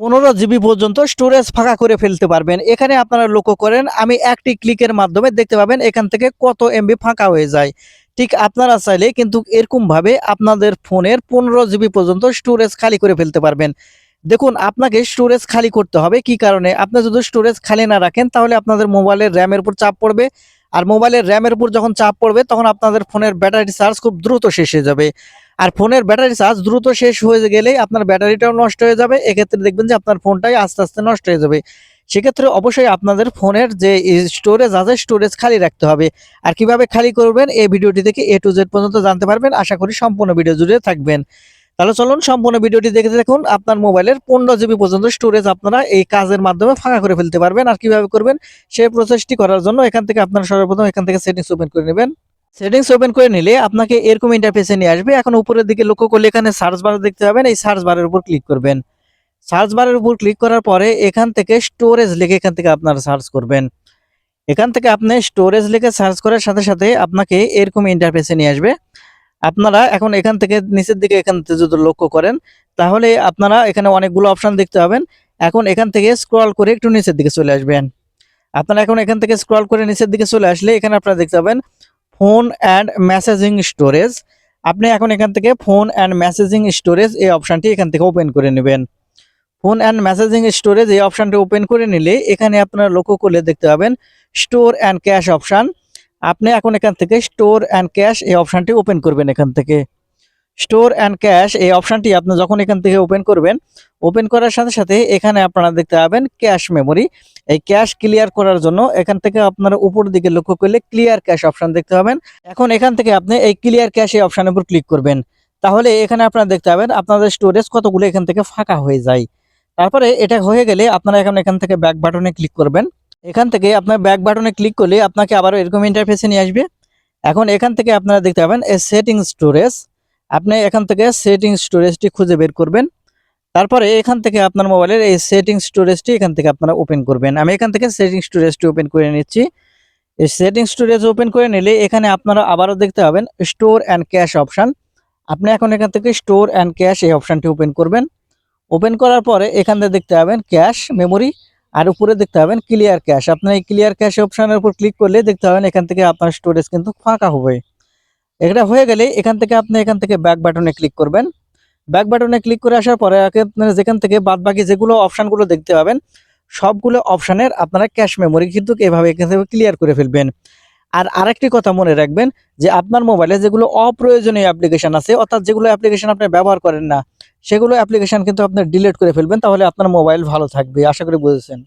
পনেরো জিবি পর্যন্ত স্টোরেজ ফাঁকা করে ফেলতে পারবেন। এখানে আপনারা লক্ষ্য করেন, আমি একটি ক্লিকের মাধ্যমে দেখতে পাবেন এখান থেকে কত এমবি ফাঁকা হয়ে যায়। ঠিক আপনারা চাইলে কিন্তু এরকমভাবে আপনাদের ফোনের পনেরো জিবি পর্যন্ত স্টোরেজ খালি করে ফেলতে পারবেন। দেখুন, আপনাকে স্টোরেজ খালি করতে হবে। কি কারণে? আপনি যদি স্টোরেজ খালি না রাখেন, তাহলে আপনাদের মোবাইলের র্যামের উপর চাপ পড়বে। আর মোবাইলের র্যামের উপর যখন চাপ পড়বে, তখন আপনাদের ফোনের ব্যাটারি চার্জ খুব দ্রুত শেষ হয়ে যাবে। আর ফোনের ব্যাটারি চার্জ দ্রুত শেষ হয়ে গেলেই আপনার ব্যাটারিটাও নষ্ট হয়ে যাবে। এক্ষেত্রে দেখবেন যে আপনার ফোনটাই আস্তে আস্তে নষ্ট হয়ে যাবে। সেক্ষেত্রে অবশ্যই আপনাদের ফোনের যে স্টোরেজ আছে স্টোরেজ খালি রাখতে হবে। আর কীভাবে খালি করবেন, এই ভিডিওটি থেকে এ টু জেড পর্যন্ত জানতে পারবেন। আশা করি সম্পূর্ণ ভিডিও জুড়ে থাকবেন। তাহলে চলুন সম্পূর্ণ ভিডিওটি দেখে দেখুন। আপনার মোবাইলের পনেরো জিবি পর্যন্ত স্টোরেজ আপনারা এই কাজের মাধ্যমে ফাঁকা করে ফেলতে পারবেন। আর কীভাবে করবেন সেই প্রসেসটি করার জন্য এখান থেকে আপনারা সর্বপ্রথম এখান থেকে সেটিংস ওপেন করে নেবেন। সেটিংস ওপেন করে নিলে আপনাকে এরকম ইন্টারফেসে নিয়ে আসবে। এখন উপরের দিকে লক্ষ্য করলে এখানে সার্চ বার দেখতে পাবেন। এই সার্চ বারের উপর ক্লিক করবেন। সার্চ বারের উপর ক্লিক করার পরে এখান থেকে স্টোরেজ লিখে এখান থেকে আপনারা সার্চ করবেন। এখান থেকে আপনি স্টোরেজ লিখে সার্চ করার সাথে সাথে আপনাকে এরকম ইন্টারফেসে নিয়ে আসবে। আপনারা এখন এখান থেকে নিচের দিকে এখান থেকে যদি লক্ষ্য করেন, তাহলে আপনারা এখানে অনেকগুলো অপশন দেখতে পাবেন। এখন এখান থেকে স্ক্রল করে একটু নিচের দিকে চলে আসবেন। আপনারা এখন এখান থেকে স্ক্রল করে নিচের দিকে চলে আসলে এখানে আপনারা দেখতে পাবেন ফোন অ্যান্ড মেসেজিং স্টোরেজ। আপনি এখন এখান থেকে ফোন অ্যান্ড মেসেজিং স্টোরেজ এই অপশানটি এখান থেকে ওপেন করে নেবেন। ফোন অ্যান্ড মেসেজিং স্টোরেজ এই অপশানটি ওপেন করে নিলে এখানে আপনারা লক্ষ্য করলে দেখতে পাবেন স্টোর অ্যান্ড ক্যাশ অপশন। আপনি এখন এখান থেকে স্টোর অ্যান্ড ক্যাশ এই অপশানটি ওপেন করবেন এখান থেকে। স্টোর অ্যান্ড ক্যাশ এই অপশনটি আপনি যখন এখান থেকে ওপেন করবেন, ওপেন করার সাথে সাথে এখানে আপনারা দেখতে পাবেন ক্যাশ মেমোরি। এই ক্যাশ ক্লিয়ার করার জন্য এখান থেকে আপনারা উপর দিকে লক্ষ্য করলে ক্লিয়ার ক্যাশ অপশন দেখতে পাবেন। এখন এখান থেকে আপনি এই ক্লিয়ার ক্যাশ এই অপশনের উপর ক্লিক করবেন। তাহলে এখানে আপনারা দেখতে পাবেন আপনাদের স্টোরেজ কতগুলো এখান থেকে ফাঁকা হয়ে যায়। তারপরে এটা হয়ে গেলে আপনারা এখন এখান থেকে ব্যাক বাটনে ক্লিক করবেন। এখান থেকে আপনার ব্যাক বাটনে ক্লিক করলে আপনাকে আবারও এরকম ইন্টারফেসে নিয়ে আসবে। এখন এখান থেকে আপনারা দেখতে পাবেন এ সেটিং স্টোরেজ। আপনি এখান থেকে সেটিং স্টোরেজটি খুঁজে বের করবেন। তারপরে এখান থেকে আপনার মোবাইলের এই সেটিং স্টোরেজটি এখান থেকে আপনারা ওপেন করবেন। আমি এখান থেকে সেটিং স্টোরেজটি ওপেন করে নিচ্ছি। এই সেটিং স্টোরেজ ওপেন করে নিলে এখানে আপনারা আবারও দেখতে পাবেন স্টোর অ্যান্ড ক্যাশ অপশন আপনি এখন এখান থেকে স্টোর অ্যান্ড ক্যাশ এই অপশনটি ওপেন করবেন। ওপেন করার পরে এখান থেকে দেখতে পাবেন ক্যাশ মেমোরি আর উপরে দেখতে পাবেন ক্লিয়ার ক্যাশ আপনার এই ক্লিয়ার ক্যাশ অপশনের উপর ক্লিক করলে দেখতে পাবেন এখান থেকে আপনার স্টোরেজ কিন্তু ফাঁকা হবে। এটা হয়ে গেলে এখান থেকে আপনি এখান থেকে ব্যাক বাটনে ক্লিক করবেন। ব্যাক বাটনে ক্লিক করে আসার পরে আপনারা যেখান থেকে বাদ বাকি যেগুলো অপশানগুলো দেখতে পাবেন, সবগুলো অপশানের আপনারা ক্যাশ মেমোরি কিন্তু এভাবে এখান থেকে ক্লিয়ার করে ফেলবেন। আর আরেকটি কথা মনে রাখবেন যে আপনার মোবাইলে যেগুলো অপ্রয়োজনীয় অ্যাপ্লিকেশন আছে, অর্থাৎ যেগুলো অ্যাপ্লিকেশন আপনি ব্যবহার করেন না, সেগুলো অ্যাপ্লিকেশন কিন্তু আপনি ডিলিট করে ফেলবেন, তাহলে আপনার মোবাইল ভালো থাকবে, আশা করি বুঝেছেন।